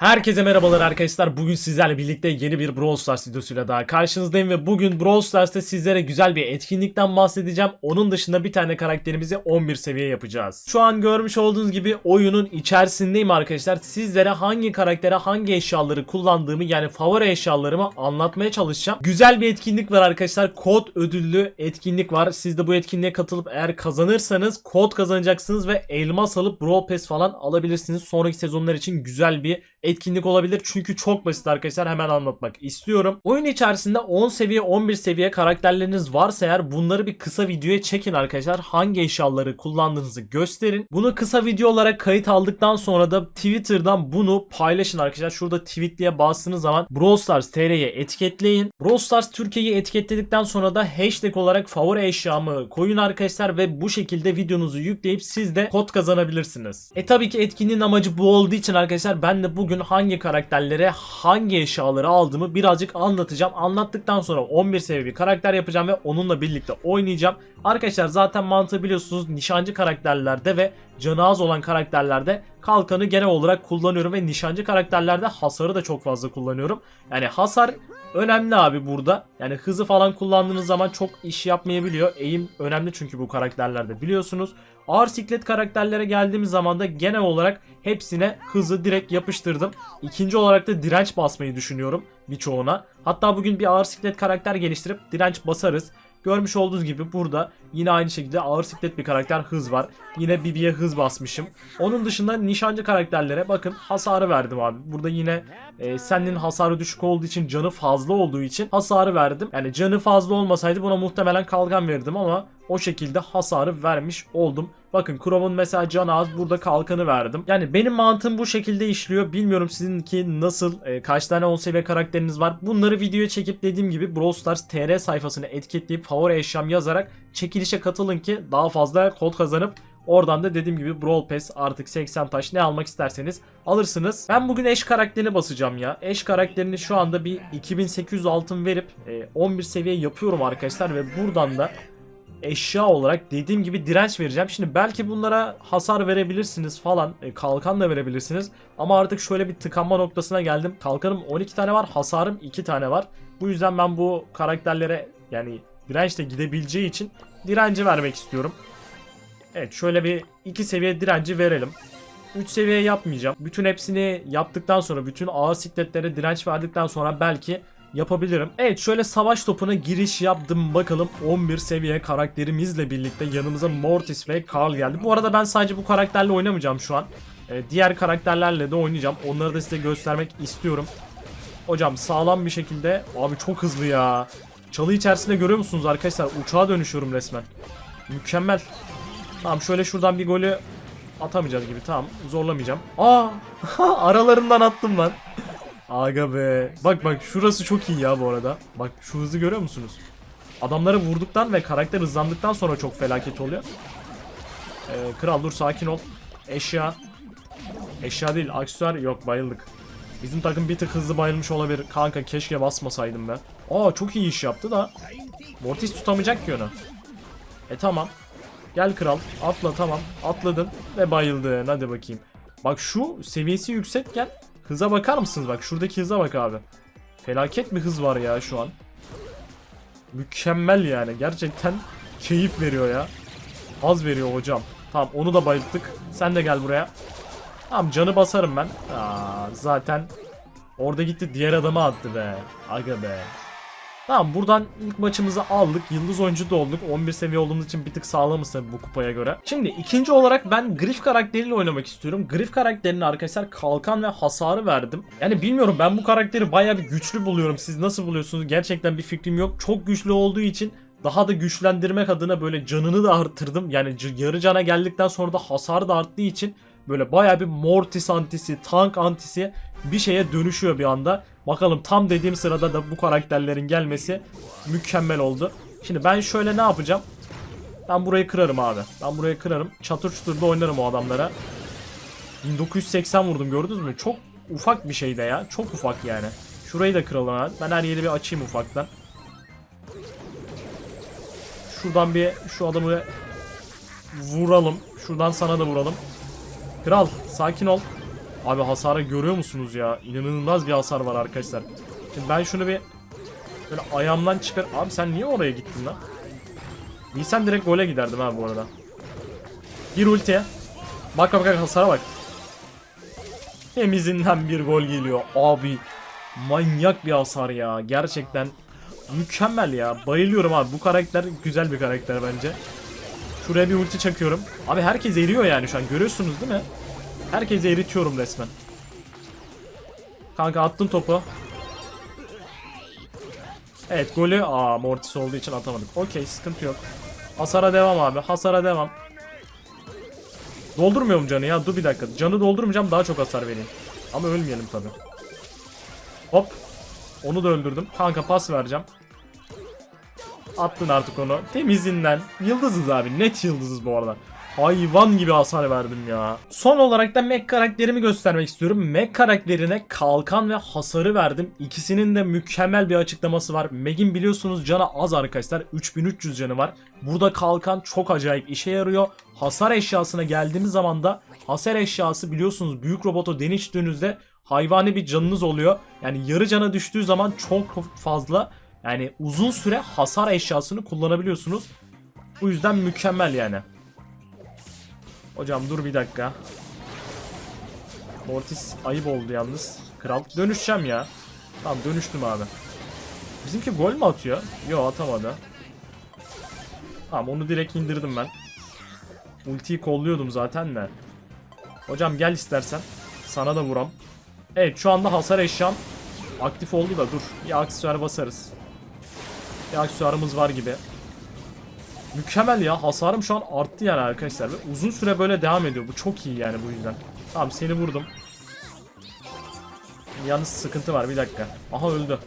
Herkese merhabalar arkadaşlar. Bugün sizlerle birlikte yeni bir Brawl Stars videosuyla daha karşınızdayım ve bugün Brawl Stars'ta sizlere güzel bir etkinlikten bahsedeceğim. Onun dışında bir tane karakterimizi 11 seviye yapacağız. Şu an görmüş olduğunuz gibi oyunun içerisindeyim arkadaşlar. Sizlere hangi karaktere hangi eşyaları kullandığımı yani favori eşyalarımı anlatmaya çalışacağım. Güzel bir etkinlik var arkadaşlar. Kod ödüllü etkinlik var. Siz de bu etkinliğe katılıp eğer kazanırsanız kod kazanacaksınız ve elmas alıp Brawl Pass falan alabilirsiniz. Sonraki sezonlar için güzel bir etkinlik olabilir. Çünkü çok basit arkadaşlar hemen anlatmak istiyorum. Oyun içerisinde 10 seviye 11 seviye karakterleriniz varsa eğer bunları bir kısa videoya çekin arkadaşlar. Hangi eşyaları kullandığınızı gösterin. Bunu kısa video olarak kayıt aldıktan sonra da Twitter'dan bunu paylaşın arkadaşlar. Şurada tweetliye bastığınız zaman Brawl Stars TR'ye etiketleyin. Brawl Stars Türkiye'yi etiketledikten sonra da hashtag olarak favori eşyamı koyun arkadaşlar ve bu şekilde videonuzu yükleyip siz de kod kazanabilirsiniz. E tabii ki etkinliğin amacı bu olduğu için arkadaşlar ben de bugün hangi karakterlere hangi eşyaları aldığımı birazcık anlatacağım. Anlattıktan sonra 11 seviye karakter yapacağım ve onunla birlikte oynayacağım. Arkadaşlar zaten mantığı biliyorsunuz nişancı karakterlerde ve canı az olan karakterlerde kalkanı genel olarak kullanıyorum ve nişancı karakterlerde hasarı da çok fazla kullanıyorum. Yani hasar önemli abi burada. Yani hızı falan kullandığınız zaman çok iş yapmayabiliyor. Eğim önemli çünkü bu karakterlerde biliyorsunuz. Ağır siklet karakterlere geldiğimiz zaman da genel olarak hepsine hızı direkt yapıştırdım. İkinci olarak da direnç basmayı düşünüyorum birçoğuna. Hatta bugün bir ağır siklet karakter geliştirip direnç basarız. Görmüş olduğunuz gibi burada yine aynı şekilde ağır siklet bir karakter hız var. Yine Bibi'ye hız basmışım. Onun dışında nişancı karakterlere bakın hasarı verdim abi. Burada yine e, senin hasarı düşük olduğu için canı fazla olduğu için hasarı verdim. Yani canı fazla olmasaydı buna muhtemelen kalkan verirdim ama o şekilde hasarı vermiş oldum. Bakın Crow'un mesela canı az burada kalkanı verdim. Yani benim mantığım bu şekilde işliyor. Bilmiyorum sizinki nasıl e, kaç tane 10 seviye karakteriniz var. Bunları videoya çekip dediğim gibi Brawl Stars TR sayfasına etiketleyip favori eşyam yazarak çekilişe katılın ki daha fazla kod kazanıp Oradan da dediğim gibi Brawl Pass artık 80 taş ne almak isterseniz alırsınız. Ben bugün eş karakterini basacağım ya. Eş karakterini şu anda bir 2800 altın verip e, 11 seviye yapıyorum arkadaşlar ve buradan da eşya olarak dediğim gibi direnç vereceğim. Şimdi belki bunlara hasar verebilirsiniz falan. E, kalkan da verebilirsiniz. Ama artık şöyle bir tıkanma noktasına geldim. Kalkanım 12 tane var. Hasarım 2 tane var. Bu yüzden ben bu karakterlere yani dirençle gidebileceği için direnci vermek istiyorum. Evet şöyle bir 2 seviye direnci verelim. 3 seviye yapmayacağım. Bütün hepsini yaptıktan sonra bütün ağır sikletlere direnç verdikten sonra belki yapabilirim. Evet şöyle savaş topuna giriş yaptım bakalım 11 seviye karakterimizle birlikte yanımıza Mortis ve Carl geldi. Bu arada ben sadece bu karakterle oynamayacağım şu an. Ee, diğer karakterlerle de oynayacağım. Onları da size göstermek istiyorum. Hocam sağlam bir şekilde abi çok hızlı ya. Çalı içerisinde görüyor musunuz arkadaşlar? Uçağa dönüşüyorum resmen. Mükemmel. Tamam şöyle şuradan bir golü atamayacağız gibi. Tamam zorlamayacağım. Aa aralarından attım lan. Aga be. Bak bak şurası çok iyi ya bu arada. Bak şu hızı görüyor musunuz? Adamları vurduktan ve karakter hızlandıktan sonra çok felaket oluyor. Ee, kral dur sakin ol. Eşya. Eşya değil aksesuar yok bayıldık. Bizim takım bir tık hızlı bayılmış olabilir. Kanka keşke basmasaydım ben. Aa çok iyi iş yaptı da. Mortis tutamayacak ki onu. E tamam. Gel kral atla tamam atladın ve bayıldın hadi bakayım. Bak şu seviyesi yüksekken hıza bakar mısınız bak şuradaki hıza bak abi. Felaket bir hız var ya şu an. Mükemmel yani gerçekten keyif veriyor ya. Az veriyor hocam. Tamam onu da bayılttık. Sen de gel buraya. Tamam canı basarım ben. Aa, zaten orada gitti diğer adamı attı be. Aga be. Tamam buradan ilk maçımızı aldık. Yıldız oyuncu da olduk. 11 seviye olduğumuz için bir tık sağlamız tabii bu kupaya göre. Şimdi ikinci olarak ben Griff karakteriyle oynamak istiyorum. Griff karakterinin arkadaşlar kalkan ve hasarı verdim. Yani bilmiyorum ben bu karakteri baya bir güçlü buluyorum. Siz nasıl buluyorsunuz? Gerçekten bir fikrim yok. Çok güçlü olduğu için daha da güçlendirmek adına böyle canını da arttırdım. Yani yarı cana geldikten sonra da hasar da arttığı için böyle baya bir Mortis antisi, tank antisi bir şeye dönüşüyor bir anda. Bakalım tam dediğim sırada da bu karakterlerin gelmesi mükemmel oldu. Şimdi ben şöyle ne yapacağım? Ben burayı kırarım abi. Ben burayı kırarım. Çatır çutur da oynarım o adamlara. 1980 vurdum gördünüz mü? Çok ufak bir şey de ya. Çok ufak yani. Şurayı da kıralım abi. Ben her yeri bir açayım ufaktan. Şuradan bir şu adamı vuralım. Şuradan sana da vuralım. Kral sakin ol. Abi hasarı görüyor musunuz ya? İnanılmaz bir hasar var arkadaşlar. Şimdi ben şunu bir böyle ayağımdan çıkar. Abi sen niye oraya gittin lan? Bilsem direkt gole giderdim abi bu arada. Bir ulti. Bak bak bak hasara bak. Temizinden bir gol geliyor. Abi manyak bir hasar ya. Gerçekten mükemmel ya. Bayılıyorum abi. Bu karakter güzel bir karakter bence. Şuraya bir ulti çakıyorum. Abi herkes eriyor yani şu an. Görüyorsunuz değil mi? Herkesi eritiyorum resmen. Kanka attın topu. Evet golü aa Mortis olduğu için atamadık. Okey sıkıntı yok. Hasara devam abi. Hasara devam. Doldurmuyorum canı ya. Dur bir dakika. Canı doldurmayacağım daha çok hasar vereyim. Ama ölmeyelim tabi. Hop. Onu da öldürdüm. Kanka pas vereceğim. Attın artık onu. Temizinden. Yıldızız abi. Net yıldızız bu arada. Hayvan gibi hasar verdim ya. Son olarak da Meg karakterimi göstermek istiyorum. Meg karakterine kalkan ve hasarı verdim. İkisinin de mükemmel bir açıklaması var. Meg'in biliyorsunuz canı az arkadaşlar. 3300 canı var. Burada kalkan çok acayip işe yarıyor. Hasar eşyasına geldiğimiz zaman da hasar eşyası biliyorsunuz büyük robotu deniştiğinizde hayvani bir canınız oluyor. Yani yarı cana düştüğü zaman çok fazla yani uzun süre hasar eşyasını kullanabiliyorsunuz. Bu yüzden mükemmel yani. Hocam dur bir dakika. Mortis ayıp oldu yalnız. Kral dönüşeceğim ya. Tamam dönüştüm abi. Bizimki gol mü atıyor? Yo atamadı. Tamam onu direkt indirdim ben. Ultiyi kolluyordum zaten de. Hocam gel istersen. Sana da vuram. Evet şu anda hasar eşyam aktif oldu da dur. Bir aksesuar basarız. Bir aksesuarımız var gibi. Mükemmel ya. Hasarım şu an arttı yani arkadaşlar. Ve uzun süre böyle devam ediyor. Bu çok iyi yani bu yüzden. Tamam seni vurdum. Yalnız sıkıntı var bir dakika. Aha öldü.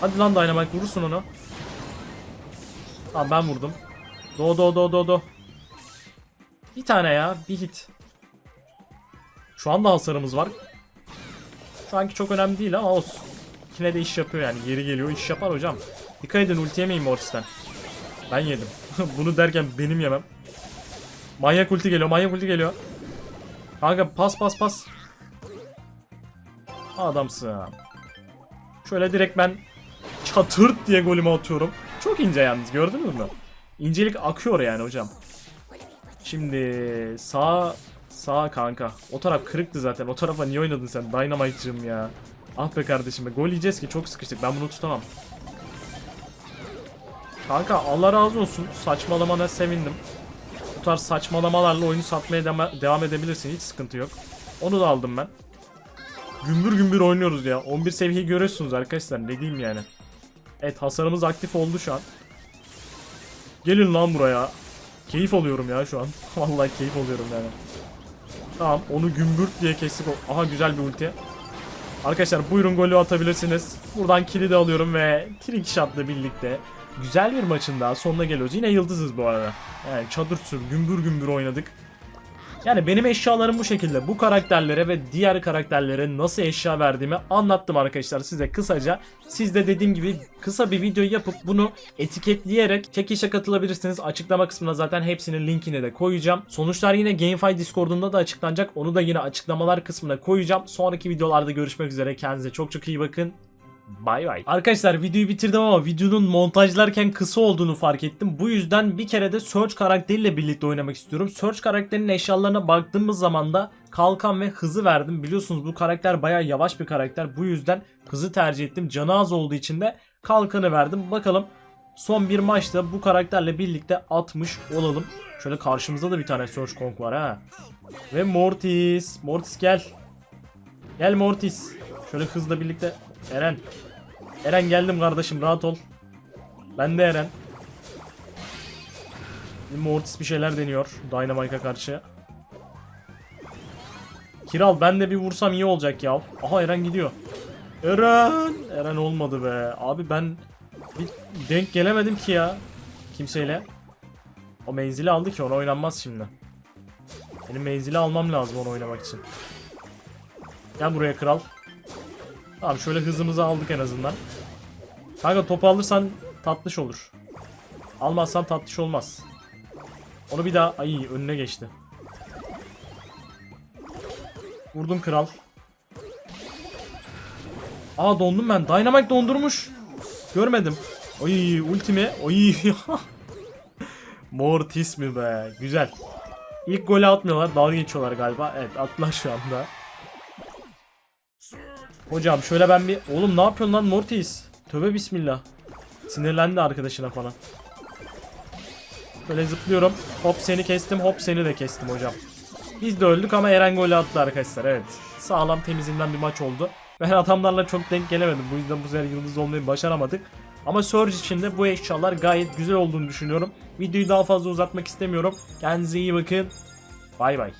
Hadi lan Dynamite vurursun onu. Tamam ben vurdum. Do do do do do. Bir tane ya. Bir hit. Şu anda hasarımız var. Şu anki çok önemli değil ama olsun. Yine de iş yapıyor yani. Geri geliyor iş yapar hocam. Dikkat edin ulti yemeyin Mortis'ten. Ben yedim. Bunu derken benim yemem. Manyak ulti geliyor, manyak ulti geliyor. Kanka pas pas pas. Adamsın. Şöyle direkt ben çatırt diye golümü atıyorum. Çok ince yalnız gördünüz mü? İncelik akıyor yani hocam. Şimdi sağ sağ kanka. O taraf kırıktı zaten. O tarafa niye oynadın sen? Dynamite'cığım ya. Ah be kardeşim. Gol yiyeceğiz ki çok sıkıştık. Ben bunu tutamam. Kanka Allah razı olsun. Saçmalamana sevindim. Bu tarz saçmalamalarla oyunu satmaya dema- devam edebilirsin. Hiç sıkıntı yok. Onu da aldım ben. Gümbür gümbür oynuyoruz ya. 11 seviyeyi görüyorsunuz arkadaşlar. Ne diyeyim yani. Evet hasarımız aktif oldu şu an. Gelin lan buraya. Keyif alıyorum ya şu an. Vallahi keyif alıyorum yani. Tamam onu gümbürt diye kestik. Aha güzel bir ulti. Arkadaşlar buyurun golü atabilirsiniz. Buradan kilidi alıyorum ve trick birlikte güzel bir maçın daha sonuna geliyoruz. Yine yıldızız bu arada. Yani çadır sür gümbür gümbür oynadık. Yani benim eşyalarım bu şekilde. Bu karakterlere ve diğer karakterlere nasıl eşya verdiğimi anlattım arkadaşlar size kısaca. Siz de dediğim gibi kısa bir video yapıp bunu etiketleyerek çekişe katılabilirsiniz. Açıklama kısmına zaten hepsinin linkini de koyacağım. Sonuçlar yine GameFi Discord'unda da açıklanacak. Onu da yine açıklamalar kısmına koyacağım. Sonraki videolarda görüşmek üzere. Kendinize çok çok iyi bakın. Bay bay. Arkadaşlar videoyu bitirdim ama videonun montajlarken kısa olduğunu fark ettim. Bu yüzden bir kere de Search karakteriyle birlikte oynamak istiyorum. Search karakterinin eşyalarına baktığımız zaman da kalkan ve hızı verdim. Biliyorsunuz bu karakter baya yavaş bir karakter. Bu yüzden hızı tercih ettim. Canı az olduğu için de kalkanı verdim. Bakalım son bir maçta bu karakterle birlikte atmış olalım. Şöyle karşımızda da bir tane Search Kong var ha. Ve Mortis. Mortis gel. Gel Mortis. Şöyle hızla birlikte Eren. Eren geldim kardeşim rahat ol. Ben de Eren. Mortis bir şeyler deniyor Dynamite'a karşı. Kiral ben de bir vursam iyi olacak ya. Aha Eren gidiyor. Eren! Eren olmadı be. Abi ben bir denk gelemedim ki ya. Kimseyle. O menzili aldı ki ona oynanmaz şimdi. Benim menzili almam lazım onu oynamak için. Gel buraya kral. Tamam şöyle hızımızı aldık en azından. Kanka topu alırsan tatlış olur. Almazsan tatlış olmaz. Onu bir daha ay önüne geçti. Vurdum kral. Aa dondum ben. Dynamite dondurmuş. Görmedim. Oy ultimi. Oy. Mortis mi be? Güzel. İlk golü atmıyorlar. Dalga geçiyorlar galiba. Evet attılar şu anda. Hocam şöyle ben bir... Oğlum ne yapıyorsun lan Mortis? Tövbe bismillah. Sinirlendi arkadaşına falan. Böyle zıplıyorum. Hop seni kestim. Hop seni de kestim hocam. Biz de öldük ama Eren golü attı arkadaşlar. Evet. Sağlam temizinden bir maç oldu. Ben adamlarla çok denk gelemedim. Bu yüzden bu sefer yıldız olmayı başaramadık. Ama Surge için de bu eşyalar gayet güzel olduğunu düşünüyorum. Videoyu daha fazla uzatmak istemiyorum. Kendinize iyi bakın. Bay bay.